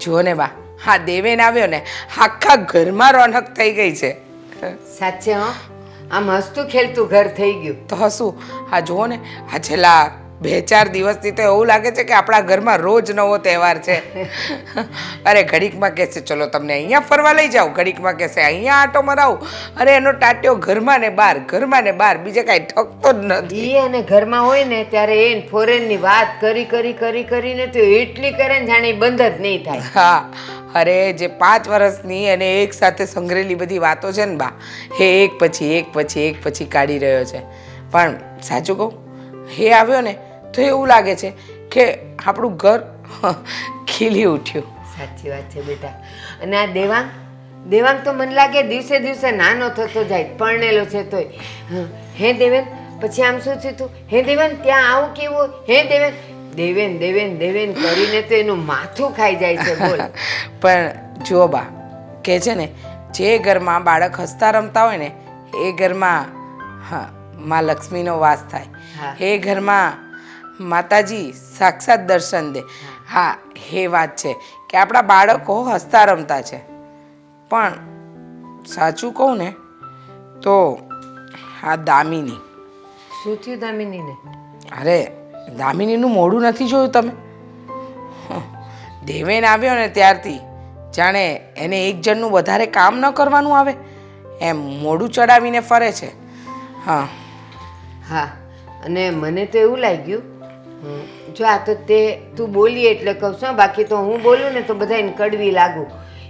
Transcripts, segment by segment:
જુઓ ને બા હા દેવેન આવ્યો ને આખા ઘરમાં રોનક થઈ ગઈ છે. સાચે હો આમ હસતું ખેલતું ઘર થઈ ગયું. તો હશું હા જુઓ ને આ છેલ્લા બે ચાર દિવસથી તો એવું લાગે છે કે આપણા ઘરમાં રોજ નવો તહેવાર છે. અરે ઘડીકમાં કહેશે ચલો તમને અહીંયા ફરવા લઈ જાઓ ઘડીકમાં કહેશે અહીંયા આટો મરાવું. અરે એનો ટાટ્યો ઘરમાં ને બહાર ઘરમાં ને બહાર બીજે કાંઈ ઠકતો જ નથી. અને ઘરમાં હોય ને ત્યારે એ ફોરેનની વાત કરી કરી કરી કરીને તો એટલી કરે ને જાણે બંધ જ નહીં થાય. હા અરે જે પાંચ વર્ષની અને એક સાથે સંગ્રહેલી બધી વાતો છે ને બા એ એક પછી એક પછી એક પછી કાઢી રહ્યો છે. પણ સાચું કહું હે આવ્યો ને તો એવું લાગે છે કે આપણું ઘર ખીલી ઉઠ્યું. સાચી વાત છે બેટા. અને આ દેવાંગ દેવાંગ તો મને લાગે દિવસે દિવસે નાનો થતો જાય પરણેલો છે તોય. હે દેવેન પછી આમ શું થયું તું? હે દેવેન ત્યાં આવું કેવું? હે દેવેન? દેવેન દેવેન દેવેન કરીને તો એનું માથું ખાઈ જાય છે બોલ. પણ જુઓ બા કે છે ને જે ઘરમાં બાળક હસતા રમતા હોય ને એ ઘરમાં હા માં લક્ષ્મીનો વાસ થાય. એ ઘરમાં માતાજી સાક્ષાત દર્શન દે. હા એ વાત છે કે આપણા બાળકો હસતા રમતા છે. પણ સાચું કહું ને તો આ દામિની. શું થયું દામિનીને? અરે દામિનીનું મોઢું નથી જોયું તમે? દેવેન આવ્યો ને ત્યારથી જાણે એને એક જણનું વધારે કામ ન કરવાનું આવે. એમ મોઢું ચડાવીને ફરે છે. હા. હા અને મને તો એવું લાગ્યું જો આ તો તે તું બોલી એટલે કહું છું બાકી તો હું બોલું ને તો બધાને કડવી લાગુ.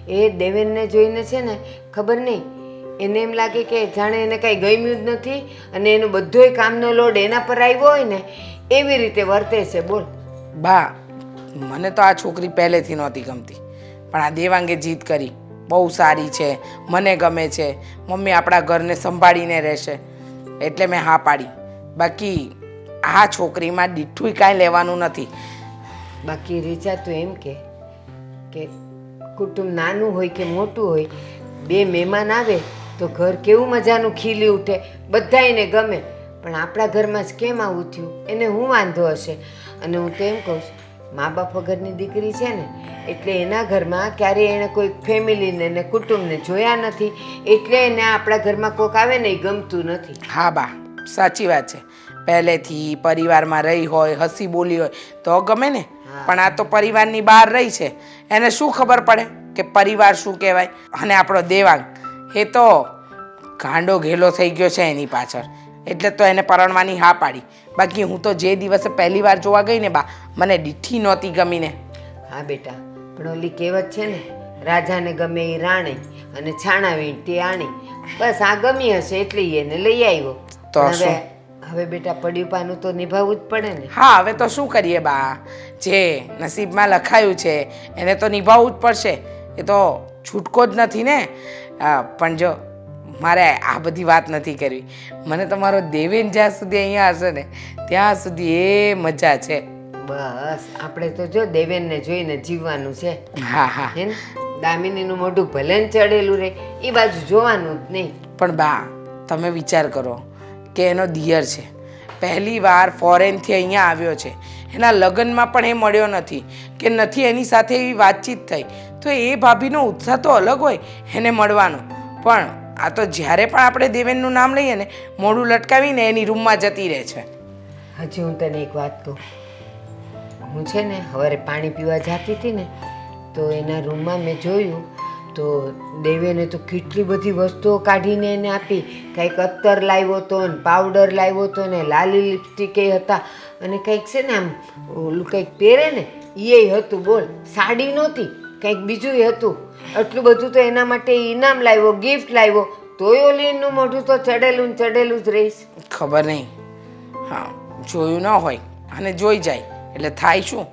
એ દેવેનને જોઈને છે ને ખબર નહીં, એને એમ લાગે કે જાણે એને કાંઈ ગમ્યું જ નથી અને એનું બધોય કામનો લોડ એના પર આવ્યો હોય ને, એવી રીતે વર્તે છે, બોલ. બા, મને તો આ છોકરી પહેલેથી નહોતી ગમતી, પણ આ દેવાંગે જીત કરી. બહુ સારી છે, મને ગમે છે. મમ્મી આપણા ઘરને સંભાળીને રહેશે, એટલે મેં હા પાડી. બાકી આ છોકરીમાં દીઠું કાંઈ લેવાનું નથી. બાકી રીચા તો એમ કે કે કુટુંબ નાનું હોય કે મોટું હોય બે મહેમાન આવે તો ઘર કેવું મજાનું ખીલી ઉઠે બધાયને ગમે. પણ આપણા ઘરમાં જ કેમ આવું થયું? એને હું વાંધો હશે? અને હું તો એમ કહું છું મા બાપ વગરની દીકરી છે ને એટલે એના ઘરમાં ક્યારેય એણે કોઈ ફેમિલીને ને કુટુંબને જોયા નથી એટલે એને આપણા ઘરમાં કોક આવે ને એ ગમતું નથી. હા બા સાચી વાત છે. પહેલેથી પરિવારમાં રહી હોય હસી બોલી હોય તો ગમે ને. પણ આ તો પરિવારની બહાર રહી છે. એને શું ખબર પડે કે પરિવાર શું કહેવાય? અને આપણો દેવાંગ એ તો ગાંડો ઘેલો થઈ ગયો છે એની પાછળ. એટલે તો એને પરણવાની હા પાડી. બાકી હું તો જે દિવસે પહેલી વાર જોવા ગઈ ને બા મને ડીઠી નહોતી ગમીને. હા બેટા પણ ઓલી કહેવત છે ને રાજાને ગમે એ રાણે અને છાણા વીણતી આણી. બસ આ ગમી હશે એટલે એને લઈ આવ્યો. તો શું? હવે હવે બેટા પડ્યું પાનું તો નિભાવવું જ પડે ને. હા હવે તો શું કરીએ બા? જે નસીબમાં લખાયું છે એને તો નિભાવવું જ પડશે. એ તો છૂટકો જ નથી ને. પણ જો મારે આ બધી વાત નથી કરવી. મને તમારો દેવેન જ્યાં સુધી અહીંયા હશે ને ત્યાં સુધી એ મજા છે. બસ આપણે તો જો દેવેનને જોઈને જીવવાનું છે. હા હા. હે ને? દામિનીનું મોઢું ભલે ચડેલું રહે એ બાજુ જોવાનું જ નહીં. પણ બા તમે વિચાર કરો. કે એનો દિયર છે. પહેલી વાર ફોરેનથી અહીંયા આવ્યો છે. એના લગ્નમાં પણ એ મળ્યો નથી કે નથી એની સાથે એવી વાતચીત થઈ. તો એ ભાભીનો ઉત્સાહ તો અલગ હોય, એને મળવાનો. પણ આ તો જ્યારે પણ આપણે દેવેનનું નામ લઈએ ને, મોઢું લટકાવીને એની રૂમમાં જતી રહે છે. હજી હું તને એક વાત કહું. હું છે ને, હવારે પાણી પીવા જતી હતી ને, તો એના રૂમમાં મેં જોયું તો દેવેને તો કેટલી બધી વસ્તુઓ કાઢીને એને આપી. કંઈક અત્તર લાવ્યો હતો ને પાવડર લાવ્યો હતો ને લાલી લિપસ્ટિક હતા. અને કંઈક છે ને આમ, ઓલું કંઈક પહેરે ને એ હતું બોલ. સાડી નહોતી, કંઈક બીજું હતું. આટલું બધું તો એના માટે ઇનામ લાવ્યો ગિફ્ટ લાવ્યો. તોય ઓલીનું મોઢું તો ચડેલું ને ચડેલું જ રહીશ. ખબર નહીં. હા, જોયું ન હોય. અને જોઈ જાય. એટલે થાય શું?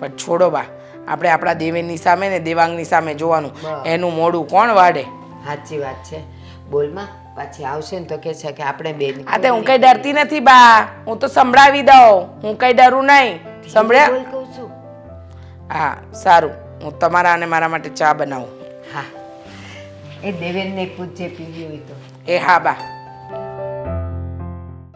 પણ છોડો બા. આપણે આપણા દેવેનની સામે ને દેવાંગની સામે જોવાનું. એનું મોડું કોણ વાડે? સાચી વાત છે. બોલમાં પાછી આવશે ને તો કે છે કે આપણે બે આ તે હું કઈ ડરતી નથી બા. હું તો સંભળાવી દઉં. હું કઈ ડરું નહીં. સંભળ્યા? કહું છું. હા સારું. હું તમારા અને મારા માટે ચા બનાવું. હા. એ દેવેનને પૂછજે પીવી હોય તો. એ હા બા.